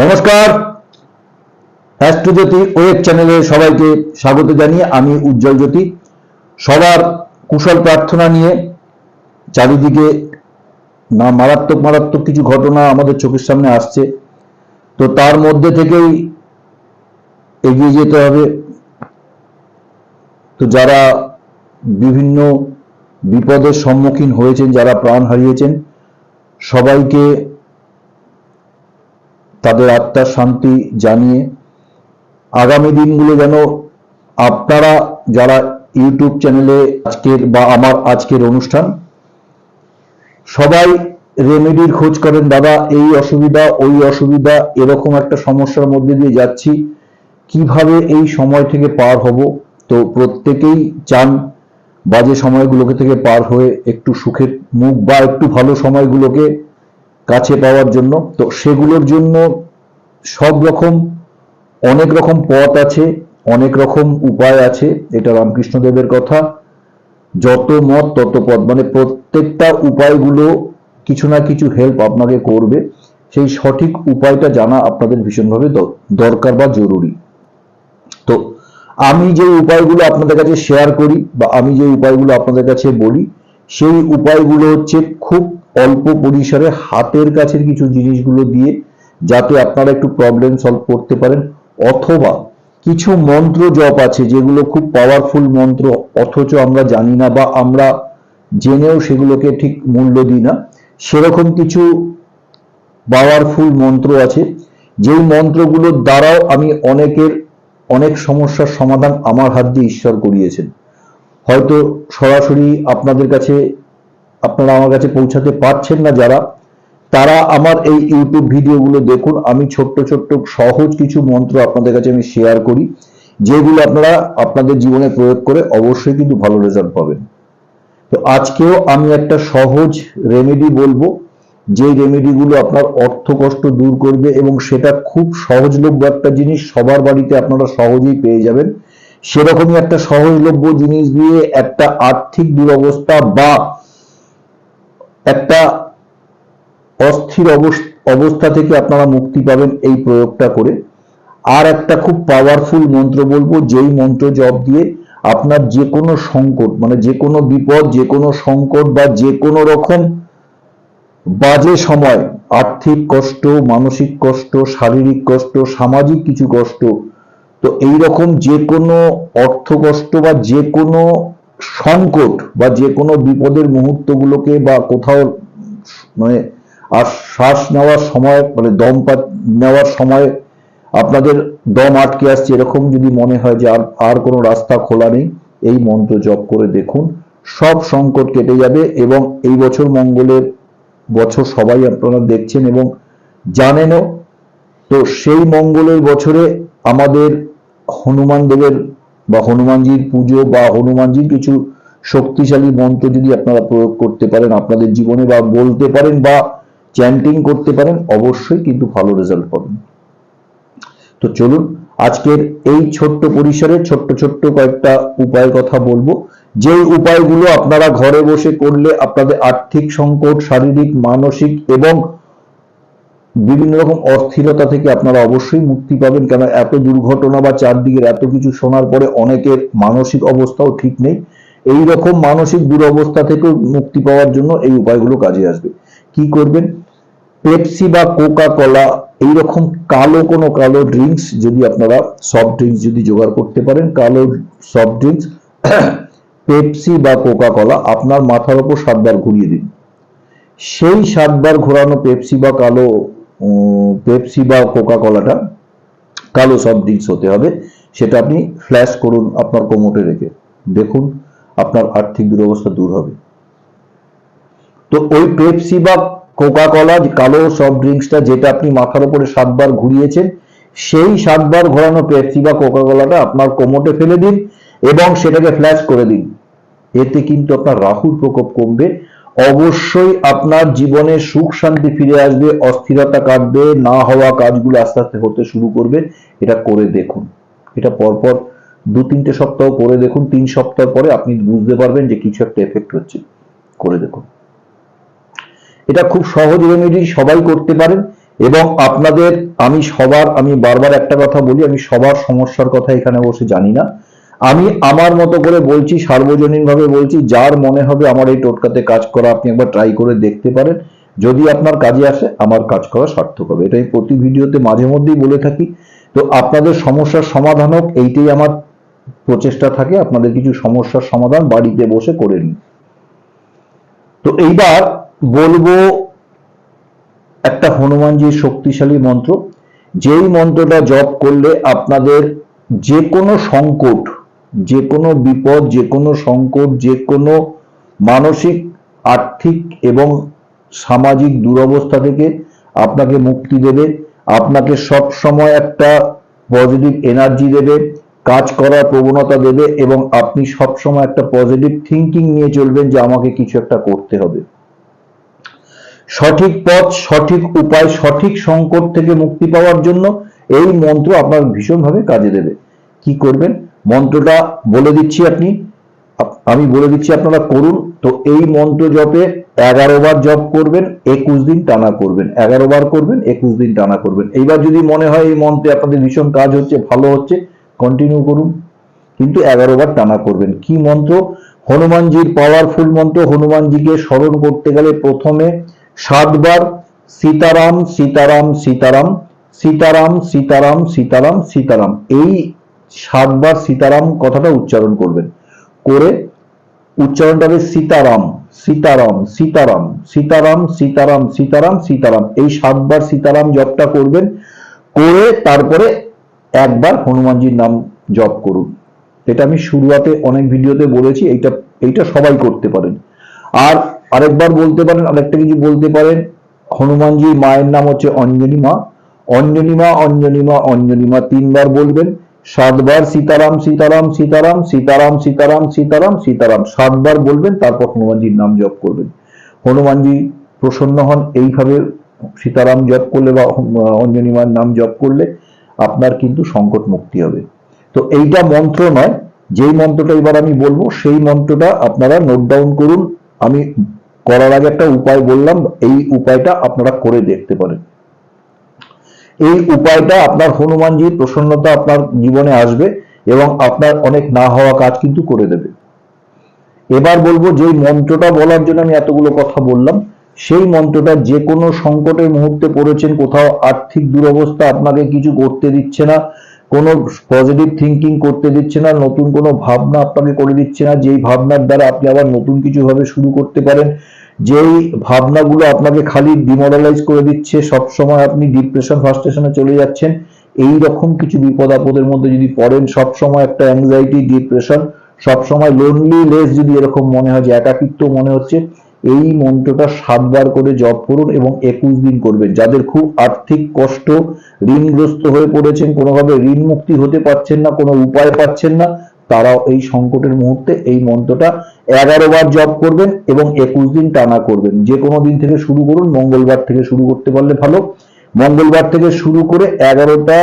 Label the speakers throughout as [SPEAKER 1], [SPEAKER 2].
[SPEAKER 1] নমস্কার। অ্যাস্ট্রোজ্যোতি ওয়েব চ্যানেলে সবাইকে স্বাগত জানিয়ে আমি উজ্জ্বল জ্যোতি। সবার কুশল প্রার্থনা নিয়ে চারিদিকে না মারাত্মক মারাত্মক কিছু ঘটনা আমাদের চোখের সামনে আসছে। তো তার মধ্যে থেকেই এগিয়ে যেতে হবে। তো যারা বিভিন্ন বিপদের সম্মুখীন হয়েছেন, যারা প্রাণ হারিয়েছেন, সবাইকে তাদের আত্মার শান্তি জানিয়ে আগামী দিনগুলো যেন আপনারা যারা ইউটিউব চ্যানেলে আজকের বা আমার আজকের অনুষ্ঠান, সবাই রেমেডির খোঁজ করেন, দাদা, এই অসুবিধা, ওই অসুবিধা, এরকম একটা সমস্যার মধ্যে দিয়ে যাচ্ছি, কীভাবে এই সময় থেকে পার হব? তো প্রত্যেকেই চান বাজে সময়গুলোকে থেকে পার হয়ে একটু সুখের মুখ বা একটু ভালো সময়গুলোকে কাছে পাওয়ার জন্য। তো সেগুলোর জন্য সব রকম, অনেক রকম পথ আছে, অনেক রকম উপায় আছে, এটা রামকৃষ্ণদেবের কথা। যত মত, তত পথ। মানে প্রত্যেকটা উপায়গুলো কিছু না কিছু হেল্প আপনাকে করবে। সেই সঠিক উপায়টা জানা আপনাদের ভীষণভাবে দরকার বা জরুরি। তো আমি যে উপায়গুলো আপনাদের কাছে শেয়ার করি বা আমি যে উপায়গুলো আপনাদের কাছে বলি, সেই উপায়গুলো হচ্ছে খুব অল্প পরিসরে হাতের কাছের কিছু জিনিসগুলো দিয়ে যাতে আপনারা একটু প্রবলেম সলভ করতে পারেন, অথবা কিছু মন্ত্র জপ আছে যেগুলো খুব পাওয়ারফুল মন্ত্র, অথচ আমরা জানি না বা আমরা জেনেও সেগুলোকে ঠিক মূল্য দিই না। সেরকম কিছু পাওয়ারফুল মন্ত্র আছে, যেই মন্ত্রগুলোর দ্বারাও আমি অনেকের অনেক সমস্যার সমাধান আমার হাত দিয়ে ঈশ্বর করিয়েছেন। হয়তো সরাসরি আপনাদের কাছে, আপনারা আমার কাছে পৌঁছাতে পারছেন না যারা তারা আমার এই ইউটিউব ভিডিওগুলো দেখুন। আমি ছোট্ট ছোট্ট, সহজ কিছু মন্ত্র আপনাদের কাছে আমি শেয়ার করি, যেগুলো আপনারা আপনাদের জীবনে প্রয়োগ করে অবশ্যই কিন্তু ভালো রেজাল্ট পাবেন। তো আজকেও আমি একটা সহজ রেমেডি বলব, যে রেমেডিগুলো আপনার অর্থ কষ্ট দূর করবে এবং সেটা খুব সহজলভ্য একটা জিনিস, সবার বাড়িতে আপনারা সহজেই পেয়ে যাবেন। সেরকমই একটা সহজলভ্য জিনিস দিয়ে একটা আর্থিক দুরবস্থা বা একটা অস্থির অবস- অবস্থা থেকে আপনারা মুক্তি পাবেন এই প্রয়োগটা করে। আর একটা খুব পাওয়ারফুল মন্ত্র বলব, যেই মন্ত্র জপ দিয়ে আপনার যে কোনো সংকট মানে যে কোনো বিপদ যে কোনো সংকট বা যে কোনো রকম বাজে সময়, আর্থিক কষ্ট, মানসিক কষ্ট, শারীরিক কষ্ট, সামাজিক কিছু কষ্ট, তো এই রকম যে কোনো অর্থ কষ্ট বা যে কোনো সংকট বা যে কোনো বিপদের মুহূর্তগুলোকে বা কোথাও মানে আর শ্বাস নেওয়ার সময় মানে দম নেওয়ার সময় আপনাদের দম আটকে আসছে, এরকম যদি মনে হয় যে আর আর কোনো রাস্তা খোলা নেই, এই মন্ত্র জপ করে দেখুন। সব সংকট কেটে যাবে এবং এই বছর মঙ্গলের বছর সবাই আপনারা দেখছেন এবং জানেনও। তো সেই মঙ্গলের বছরে আমাদের হনুমান দেবের বা হনুমানজির পুজো বা হনুমানজির কিছু শক্তিশালী মন্ত্র যদি আপনারা প্রয়োগ করতে পারেন, আপনাদের জীবনে বা বলতে পারেন বা চ্যান্টিং করতে পারেন, অবশ্যই কিন্তু ভালো রেজাল্ট পাবেন। তো চলুন, আজকের এই ছোট্ট পরিসরে ছোট্ট ছোট্ট কয়েকটা উপায়ের কথা বলব। যেই উপায়গুলো আপনারা ঘরে বসে করলে আপনাদের আর্থিক সংকট, শারীরিক, মানসিক এবং বিভিন্ন রকম অস্থিরতা থেকে আপনারা অবশ্যই মুক্তি পাবেন। কেন এত দুর্ঘটনা বা চারদিকের এত কিছু শোনার পরে অনেকের মানসিক অবস্থাও ঠিক নেই। এই রকম মানসিক দুরবস্থা থেকেও মুক্তি পাওয়ার জন্য এই উপায়গুলো কাজে আসবে। কি করবেন? পেপসি বা কোকা কলা এইরকম কালো কোনো কালো ড্রিঙ্কস যদি আপনারা সফট ড্রিঙ্কস যদি জোগাড় করতে পারেন, কালো সফট ড্রিঙ্কস পেপসি বা কোকা কলা আপনার মাথার ওপর সাতবার ঘুরিয়ে দিন। সেই সাতবার ঘোরানো পেপসি বা কালো পেপসি বা কোকা কলাটা কালো সফট ড্রিঙ্কস হতে হবে, সেটা আপনি ফ্ল্যাশ করুন আপনার কোমোটে রেখে। দেখুন, আপনার আর্থিক দুরবস্থা দূর হবে। তো ওই পেপসি বা কোকা কলা কালো সফট ড্রিঙ্কসটা যেটা আপনি মাথার উপরে সাতবার ঘুরিয়েছেন, সেই সাতবার ঘোরানো পেপসি বা কোকা কলাটা আপনার কোমোটে ফেলে দিন এবং সেটাকে ফ্ল্যাশ করে দিন। এতে কিন্তু আপনার রাহুর প্রকোপ কমবে। অবশ্যই আপনার জীবনে সুখ শান্তি ফিরে আসবে, অস্থিরতা কাটবে, না হওয়া কাজগুলো আস্তে আস্তে হতে শুরু করবে। এটা করে দেখুন। এটা পরপর দু তিনটে সপ্তাহ করে দেখুন। তিন সপ্তাহ পরে আপনি বুঝতে পারবেন যে কিছু একটা এফেক্ট হচ্ছে। করে দেখুন। এটা খুব সহজ রেমেডি সবাই করতে পারেন। এবং আপনাদের, আমি সবার, আমি বারবার একটা কথা বলি, আমি সবার সমস্যার কথা এখানে বসে জানি না। আমি আমার মতো করে বলছি, সার্বজনীনভাবে বলছি, যার মনে হবে আমার এই টোটকাতে কাজ করা আপনি একবার ট্রাই করে দেখতে পারেন। যদি আপনার কাজে আসে, আমার কাজ করা সার্থক হবে। এটা আমি প্রতি ভিডিওতে মাঝে মধ্যেই বলে থাকি। তো আপনাদের সমস্যার সমাধান হোক, এইটাই আমার প্রচেষ্টা থাকে, আপনাদের কিছু সমস্যার সমাধান বাড়িতে বসে করে নিন। তো এইবার বলব একটা হনুমানজির শক্তিশালী মন্ত্র। যেই মন্ত্রটা জপ করলে আপনাদের যে কোনো সংকট, যে কোনো বিপদ, যে কোনো সংকট, যে কোনো মানসিক, আর্থিক এবং সামাজিক দুরবস্থা থেকে আপনাকে মুক্তি দেবে। আপনাকে সব সময় একটা পজিটিভ এনার্জি দেবে, কাজ করার প্রবণতা দেবে এবং আপনি সব সময় একটা পজিটিভ থিঙ্কিং নিয়ে চলবেন যে আমাকে কিছু একটা করতে হবে। সঠিক পথ, সঠিক উপায়, সঠিক সংকট থেকে মুক্তি পাওয়ার জন্য এই মন্ত্র আপনার ভীষণভাবে কাজে দেবে। কি করবেন? মন্ত্রটা বলে দিচ্ছি আপনি। আমি বলে দিচ্ছি আপনারা করুন। তো এই মন্ত্র জপে এগারো বার জপ করবেন, একুশ দিন টানা করবেন। এগারো বার করবেন, একুশ দিন টানা করবেন। এইবার যদি মনে হয় এই মন্ত্রে আপনাদের ভীষণ কাজ হচ্ছে, ভালো হচ্ছে কন্টিনিউ করুন। কিন্তু এগারো বার টানা করবেন। কি মন্ত্র? হনুমানজির পাওয়ারফুল মন্ত্র। হনুমানজিকে স্মরণ করতে গেলে প্রথমে সাতবার সীতারাম সীতারাম সীতারাম সীতারাম সীতারাম সীতারাম সীতারাম এই সাতবার সীতারাম কথাটা উচ্চারণ করবেন করে উচ্চারণটা হবে সীতারাম সীতারাম সীতারাম সীতারাম সীতারাম সীতারাম সীতারাম এই সাতবার সীতারাম জপটা করবেন করে তারপরে একবার হনুমানজির নাম জপ করুন এটা আমি শুরুয়াতে অনেক ভিডিওতে বলেছি এইটা এইটা সবাই করতে পারেন আর আরেকবার বলতে পারেন, আরেকটা কিছু বলতে পারেন। হনুমানজির মায়ের নাম হচ্ছে অঞ্জনী মা। অঞ্জনী মা অঞ্জনী মা অঞ্জনী মা তিনবার বলবেন। সাতবার সীতারাম সীতারাম সীতারাম সীতারাম সীতারাম সীতারাম সীতারাম। সাতবার বলবেন, তারপর হনুমানজির নাম জপ করবেন। হনুমানজি প্রসন্ন হন, এইভাবে সীতারাম জপ করলে বা অঞ্জনী মার নাম জপ করলে আপনার কিন্তু সংকট মুক্তি হবে। তো এইটা মন্ত্র নয়। যেই মন্ত্রটা এবার আমি বলব, সেই মন্ত্রটা আপনারা নোট ডাউন করুন। আমি করার আগে একটা উপায় বললাম, এই উপায়টা আপনারা করে দেখতে পারেন। এই উপায়টা আপনার হনুমানজির প্রসন্নতা আপনার জীবনে আসবে এবং আপনার অনেক না হওয়া কাজ কিন্তু করে দেবে। এবার বলব যে মন্ত্রটা বলার জন্য আমি এতগুলো কথা বললাম, সেই মন্ত্রটা যে কোনো সংকটের মুহূর্তে পড়েছেন, কোথাও আর্থিক দুরবস্থা আপনাকে কিছু করতে দিচ্ছে না কোনো পজিটিভ থিঙ্কিং করতে দিচ্ছে না, নতুন কোনো ভাবনা আপনাকে করে দিচ্ছে না, যেই ভাবনার দ্বারা আপনি আবার নতুন কিছু ভাবে শুরু করতে পারেন, যেই ভাবনাগুলো আপনাকে খালি ডিমোরালাইজ করে দিচ্ছে সব সময় আপনি ডিপ্রেশন ফার্স্টেশনে চলে যাচ্ছেন এই রকম কিছু বিপদ আপদের মধ্যে যদি পড়েন সব সময় একটা অ্যাংজাইটি ডিপ্রেশন সব সময় লোনলি লেস যদি এরকম মনে হয় যে একাকিত্ব মনে হচ্ছে এই মন্ত্রটা সাতবার করে জপ করুন এবং একুশ দিন করবেন। যাদের খুব আর্থিক কষ্ট, ঋণগ্রস্ত হয়ে পড়েছেন, কোনোভাবে ঋণ মুক্তি হতে পারছেন না, কোনো উপায় পাচ্ছেন না, তারাও এই সংকটের মুহূর্তে এই মন্ত্রটা এগারো বার জপ করবেন এবং একুশ দিন টানা করবেন। যে কোনো দিন থেকে শুরু করুন, মঙ্গলবার থেকে শুরু করতে পারলে ভালো। মঙ্গলবার থেকে শুরু করে এগারোটা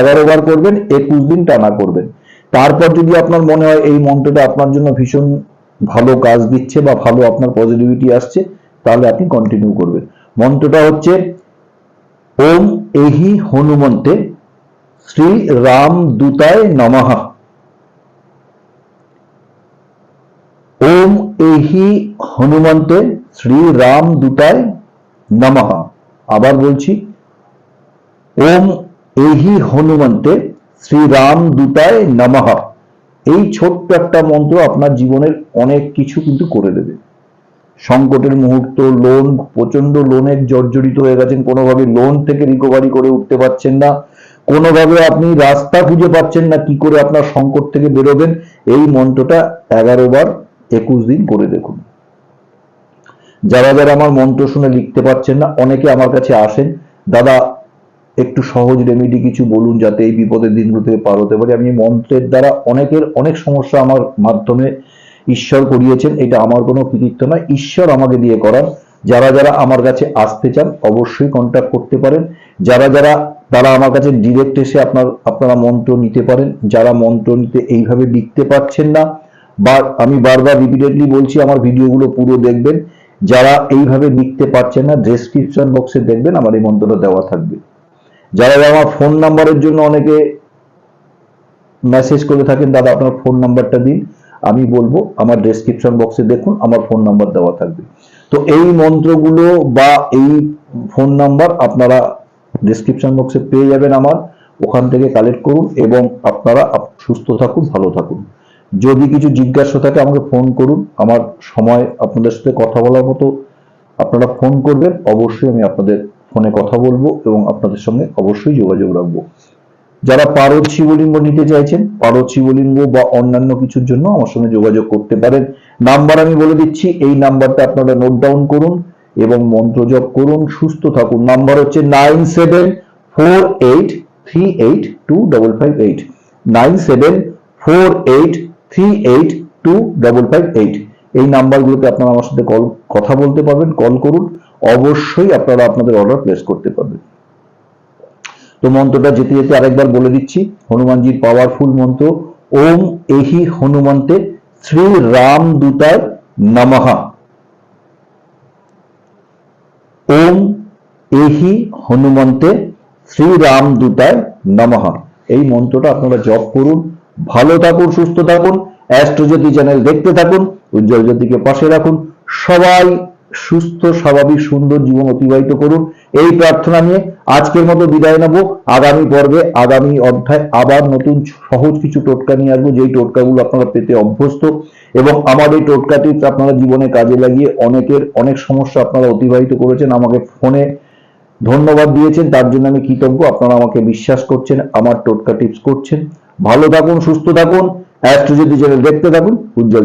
[SPEAKER 1] এগারো বার করবেন, একুশ দিন টানা করবেন। তারপর যদি আপনার মনে হয় এই মন্ত্রটা আপনার জন্য ভীষণ ভালো কাজ দিচ্ছে বা ভালো আপনার পজিটিভিটি আসছে, তাহলে আপনি কন্টিনিউ করবেন। মন্ত্রটা হচ্ছে, ওম এহি হনুমন্তে শ্রী রাম দূতায় নমঃ। ওম এহি হনুমন্তে শ্রী রাম দূতায় নমাহা আবার বলছি, ওম এহি হনুমন্তে শ্রী রাম দূতায় নমঃ। এই ছোট্ট একটা মন্ত্র আপনার জীবনের অনেক কিছু কিন্তু করে দেবে। সংকটের মুহূর্ত লোন প্রচণ্ড লোনের জর্জরিত হয়ে গেছেন, কোনোভাবে লোন থেকে রিকভারি করে উঠতে পারছেন না, কোনোভাবে আপনি রাস্তা খুঁজে পাচ্ছেন না কি করে আপনার সংকট থেকে বেরোবেন। এই মন্ত্রটা এগারো বার একুশ দিন করে দেখুন। যারা যারা আমার মন্ত্র শুনে লিখতে পারছেন না, অনেকে আমার কাছে আসেন, দাদা একটু সহজ রেমেডি কিছু বলুন যাতে এই বিপদের দিনগুলো থেকে পার হতে পারি। আমি মন্ত্রের দ্বারা অনেকের অনেক সমস্যা আমার মাধ্যমে ঈশ্বর করিয়েছেন, এটা আমার কোনো কৃতিত্ব নয়। ঈশ্বর আমাকে দিয়ে করান। যারা যারা আমার কাছে আসতে চান, অবশ্যই কন্ট্যাক্ট করতে পারেন। যারা যারা, তারা আমার কাছে ডিরেক্ট এসে আপনার, আপনারা মন্ত্র নিতে পারেন। যারা মন্ত্র নিতে এইভাবে লিখতে পারছেন না, বা আমি বারবার রিপিটেডলি বলছি, আমার ভিডিওগুলো পুরো দেখবেন। যারা এইভাবে লিখতে পারছেন না ডেসক্রিপশন বক্সে দেখবেন, আমার এই মন্ত্রটা দেওয়া থাকবে। যারা আমার ফোন নাম্বারের জন্য অনেকে মেসেজ করে থাকেন, দাদা আপনার ফোন নাম্বারটা দিন। আমি বলব, আমার ডেসক্রিপশন বক্সে দেখুন, আমার ফোন নাম্বার দেওয়া থাকবে। তো এই মন্ত্রগুলো বা এই ফোন নাম্বার আপনারা ডেসক্রিপশন বক্সে পেয়ে যাবেন আমার। ওখান থেকে কালেক্ট করুন এবং আপনারা সুস্থ থাকুন, ভালো থাকুন। যদি কিছু জিজ্ঞাসা থাকে আমাকে ফোন করুন। আমার সময় আপনাদের সাথে কথা বলার মতো আপনারা ফোন করবেন। অবশ্যই আমি আপনাদের ফোনে কথা বলব এবং আপনাদের সঙ্গে অবশ্যই যোগাযোগ রাখব। যারা পারদ শিবলিঙ্গ নিতে চাইছেন, পারদ শিবলিঙ্গ বা অন্যান্য কিছুর জন্য আমার সঙ্গে যোগাযোগ করতে পারেন। নাম্বার আমি বলে দিচ্ছি, এই নাম্বারটা আপনারা নোট ডাউন করুন এবং মন্ত্র জপ করুন, সুস্থ থাকুন। নাম্বার হচ্ছে nine seven four eight three eight two double five eight. Nine seven four eight three eight two double five eight. এই নাম্বারগুলোতে আপনারা আমার সাথে কল, কথা বলতে পারবেন, কল করুন। অবশ্যই আপনারা আপনাদের অর্ডার প্লেস করতে পারবেন। তো মন্ত্রটা যেতে যেতে আরেকবার বলে দিচ্ছি, হনুমানজির পাওয়ারফুল মন্ত্র, ওম এহি হনুমন্তে শ্রী রাম দূতায় নমহা ওম এহি হনুমন্তে শ্রী রাম দূতায় নমহা এই মন্ত্রটা আপনারা জপ করুন, ভালো থাকুন, সুস্থ থাকুন অ্যাস্ট্রোজ্যোতি চ্যানেল দেখতে থাকুন, উজ্জ্বল জ্যোতিকে পাশে রাখুন, সবাই সুস্থ, স্বাভাবিক, সুন্দর জীবন অতিবাহিত করুন। এই প্রার্থনা নিয়ে আজকের মতো বিদায় নেব। আগামী পর্বে, আগামী অধ্যায় আবার নতুন সহজ কিছু টোটকা নিয়ে আসব। যেই টোটকাগুলো আপনারা পেতে অভ্যস্ত এবং আমার এই টোটকা টিপস আপনারা জীবনে কাজে লাগিয়ে অনেকের অনেক সমস্যা আপনারা অতিবাহিত করেছেন, আমাকে ফোনে ধন্যবাদ দিয়েছেন। তার জন্য আমি কৃতজ্ঞ। আপনারা আমাকে বিশ্বাস করছেন, আমার টোটকা টিপস করছেন। ভালো থাকুন, সুস্থ থাকুন। অ্যাস্ট্রোজ্যোতি চ্যানেল দেখতে থাকুন। উজ্জ্বল